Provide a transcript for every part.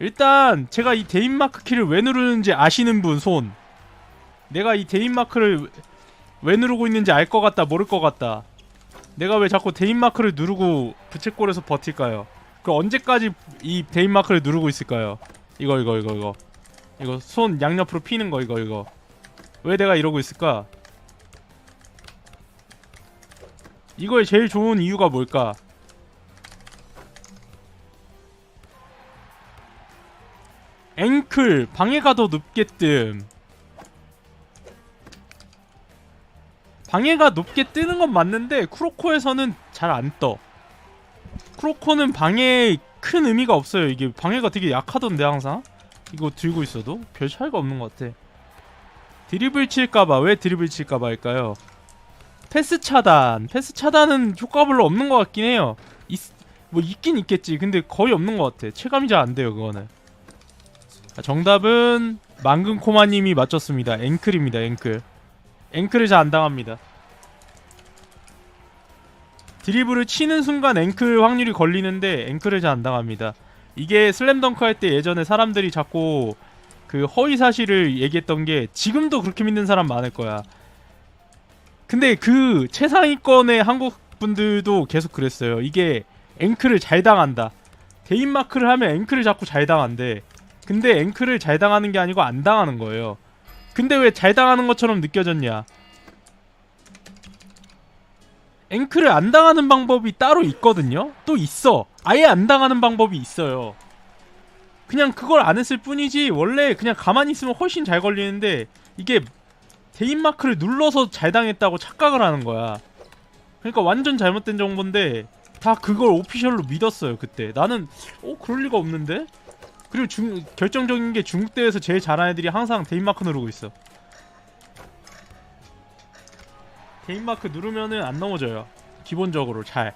일단 제가 이 대인마크 키를 왜 누르는지 아시는 분 손. 내가 이 대인마크를 왜 누르고 있는지 알 것 같다 모를 것 같다. 내가 왜 자꾸 대인마크를 누르고 부채꼴에서 버틸까요? 그 언제까지 이 대인마크를 누르고 있을까요? 이거 이거 이거 이거 이거 손 양옆으로 피는 거 이거 이거 왜 내가 이러고 있을까? 이거에 제일 좋은 이유가 뭘까? 앵클 방해가 더 높게뜸 방해가 높게 뜨는 건 맞는데 쿠로코에서는 잘 안 떠. 쿠로코는 방해에 큰 의미가 없어요. 이게 방해가 되게 약하던데 항상 이거 들고 있어도 별 차이가 없는 것 같아. 드리블 칠까봐 왜 드리블 칠까봐 할까요? 패스 차단 패스 차단은 효과 별로 없는 것 같긴 해요. 있, 뭐 있긴 있겠지. 근데 거의 없는 것 같아. 체감이 잘 안 돼요 그거는. 자, 정답은 망근코마님이 맞췄습니다. 앵클입니다. 앵클. 앵클을 잘 안 당합니다. 드리블을 치는 순간 앵클 확률이 걸리는데 앵클을 잘 안 당합니다. 이게 슬램덩크 할 때 예전에 사람들이 자꾸 그 허위 사실을 얘기했던 게 지금도 그렇게 믿는 사람 많을 거야. 근데 그 최상위권의 한국 분들도 계속 그랬어요. 이게 앵클을 잘 당한다. 대인 마크를 하면 앵클을 자꾸 잘 당한대. 근데 앵클을 잘 당하는 게 아니고 안 당하는 거예요. 근데 왜 잘 당하는 것처럼 느껴졌냐? 앵클을 안 당하는 방법이 따로 있거든요? 또 있어. 아예 안 당하는 방법이 있어요. 그냥 그걸 안 했을 뿐이지, 원래 그냥 가만히 있으면 훨씬 잘 걸리는데, 이게 대인마크를 눌러서 잘 당했다고 착각을 하는 거야. 그러니까 완전 잘못된 정보인데, 다 그걸 오피셜로 믿었어요, 그때. 나는, 어, 그럴 리가 없는데? 그리고 중, 결정적인 게 중국 대회에서 제일 잘하는 애들이 항상 대인마크 누르고 있어. 대인마크 누르면은 안 넘어져요. 기본적으로 잘.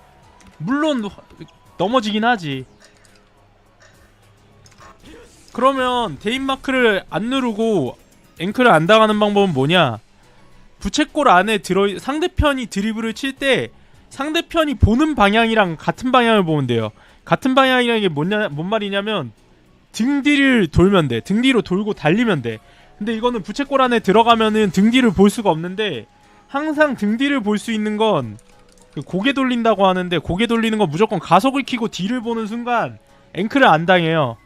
물론 화- 넘어지긴 하지. 그러면 대인마크를 안 누르고 앵클을 안 당하는 방법은 뭐냐? 부채꼴 안에 들어 상대편이 드리블을 칠 때 상대편이 보는 방향이랑 같은 방향을 보면 돼요. 같은 방향이라는 게 뭐냐, 뭔 말이냐면 등 뒤를 돌면 돼. 등 뒤로 돌고 달리면 돼. 근데 이거는 부채꼴 안에 들어가면은 등 뒤를 볼 수가 없는데 항상 등 뒤를 볼 수 있는 건 그 고개 돌린다고 하는데 고개 돌리는 건 무조건 가속을 키고 뒤를 보는 순간 앵클을 안 당해요.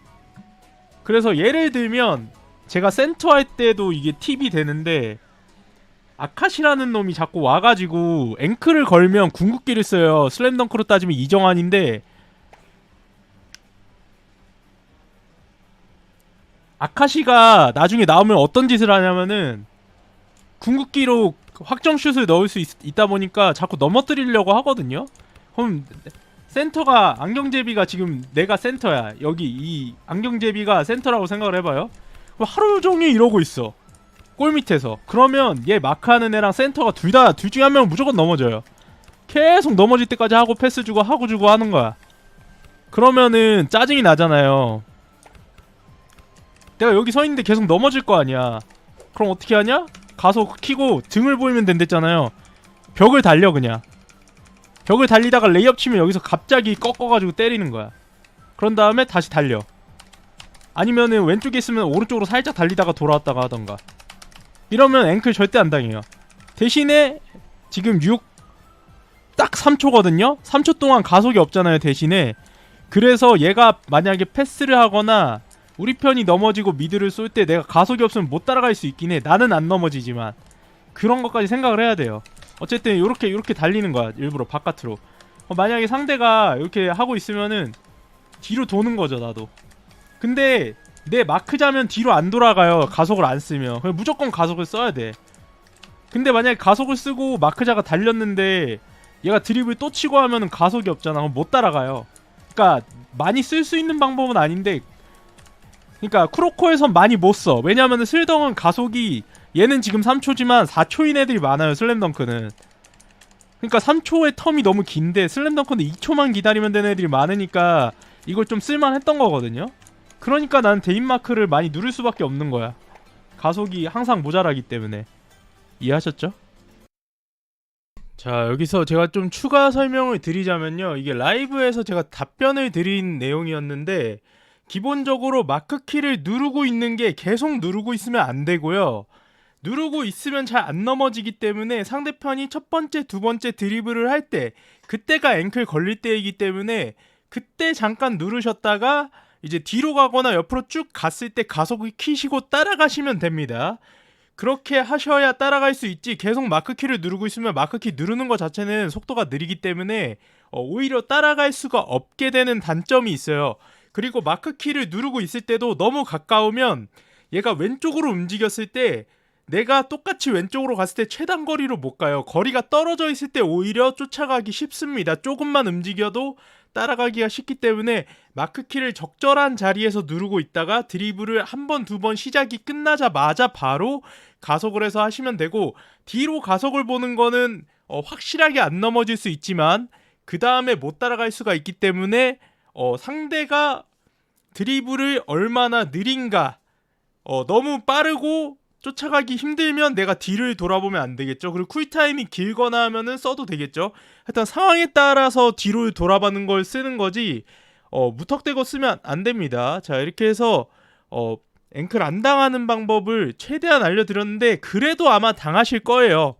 그래서 예를 들면 제가 센터 할 때도 이게 팁이 되는데 아카시라는 놈이 자꾸 와가지고 앵클을 걸면 궁극기를 써요. 슬램덩크로 따지면 이정환인데 아카시가 나중에 나오면 어떤 짓을 하냐면은 궁극기로 확정슛을 넣을 수 있, 다 보니까 자꾸 넘어뜨리려고 하거든요. 그럼 센터가 안경제비가 지금 내가 센터야. 여기 이 안경제비가 센터라고 생각을 해봐요. 하루 종일 이러고 있어. 골 밑에서. 그러면 얘 마크하는 애랑 센터가 둘 다 둘 중에 한 명은 무조건 넘어져요. 계속 넘어질 때까지 하고 패스 주고 하고 주고 하는 거야. 그러면은 짜증이 나잖아요. 내가 여기 서 있는데 계속 넘어질 거 아니야. 그럼 어떻게 하냐? 가서 키고 등을 보이면 된댔잖아요. 벽을 달려 그냥. 벽을 달리다가 레이업 치면 여기서 갑자기 꺾어가지고 때리는 거야. 그런 다음에 다시 달려. 아니면은 왼쪽에 있으면 오른쪽으로 살짝 달리다가 돌아왔다가 하던가. 이러면 앵클 절대 안 당해요. 대신에 지금 6, 딱 3초거든요? 3초 동안 가속이 없잖아요, 대신에. 그래서 얘가 만약에 패스를 하거나 우리 편이 넘어지고 미드를 쏠 때 내가 가속이 없으면 못 따라갈 수 있긴 해. 나는 안 넘어지지만 그런 것까지 생각을 해야 돼요. 어쨌든 이렇게 이렇게 달리는 거야. 일부러 바깥으로. 어, 만약에 상대가 이렇게 하고 있으면은 뒤로 도는 거죠, 나도. 근데 내 마크 자면 뒤로 안 돌아가요. 가속을 안 쓰면. 그냥 무조건 가속을 써야 돼. 근데 만약에 가속을 쓰고 마크자가 달렸는데 얘가 드립을 또 치고 하면은 가속이 없잖아. 그럼 못 따라가요. 그러니까 많이 쓸 수 있는 방법은 아닌데 그러니까 쿠로코에선 많이 못 써. 왜냐면은 슬덩은 가속이 얘는 지금 3초지만 4초인 애들이 많아요. 슬램덩크는. 그러니까 3초의 텀이 너무 긴데 슬램덩크는 2초만 기다리면 되는 애들이 많으니까 이걸 좀 쓸만했던 거거든요. 그러니까 난 데인마크를 많이 누를 수밖에 없는 거야. 가속이 항상 모자라기 때문에. 이해하셨죠? 자, 여기서 제가 좀 추가 설명을 드리자면요. 이게 라이브에서 제가 답변을 드린 내용이었는데 기본적으로 마크 키를 누르고 있는 게 계속 누르고 있으면 안 되고요. 누르고 있으면 잘 안 넘어지기 때문에 상대편이 첫 번째, 두 번째 드리블을 할 때 그때가 앵클 걸릴 때이기 때문에 그때 잠깐 누르셨다가 이제 뒤로 가거나 옆으로 쭉 갔을 때 가속을 키시고 따라가시면 됩니다. 그렇게 하셔야 따라갈 수 있지 계속 마크키를 누르고 있으면 마크키 누르는 것 자체는 속도가 느리기 때문에 어, 오히려 따라갈 수가 없게 되는 단점이 있어요. 그리고 마크 키를 누르고 있을 때도 너무 가까우면 얘가 왼쪽으로 움직였을 때 내가 똑같이 왼쪽으로 갔을 때 최단 거리로 못 가요. 거리가 떨어져 있을 때 오히려 쫓아가기 쉽습니다. 조금만 움직여도 따라가기가 쉽기 때문에 마크키를 적절한 자리에서 누르고 있다가 드리블을 한 번, 두 번 시작이 끝나자마자 바로 가속을 해서 하시면 되고 뒤로 가속을 보는 거는 어, 확실하게 안 넘어질 수 있지만 그 다음에 못 따라갈 수가 있기 때문에 어, 상대가 드리블을 얼마나 느린가 어, 너무 빠르고 쫓아가기 힘들면 내가 뒤를 돌아보면 안 되겠죠. 그리고 쿨타임이 길거나 하면은 써도 되겠죠. 하여튼 상황에 따라서 뒤로 돌아가는 걸 쓰는 거지 어, 무턱대고 쓰면 안 됩니다. 자 이렇게 해서 어, 앵클 안 당하는 방법을 최대한 알려드렸는데 그래도 아마 당하실 거예요.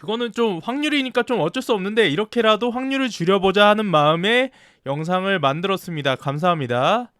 그거는 좀 확률이니까 좀 어쩔 수 없는데 이렇게라도 확률을 줄여보자 하는 마음에 영상을 만들었습니다. 감사합니다.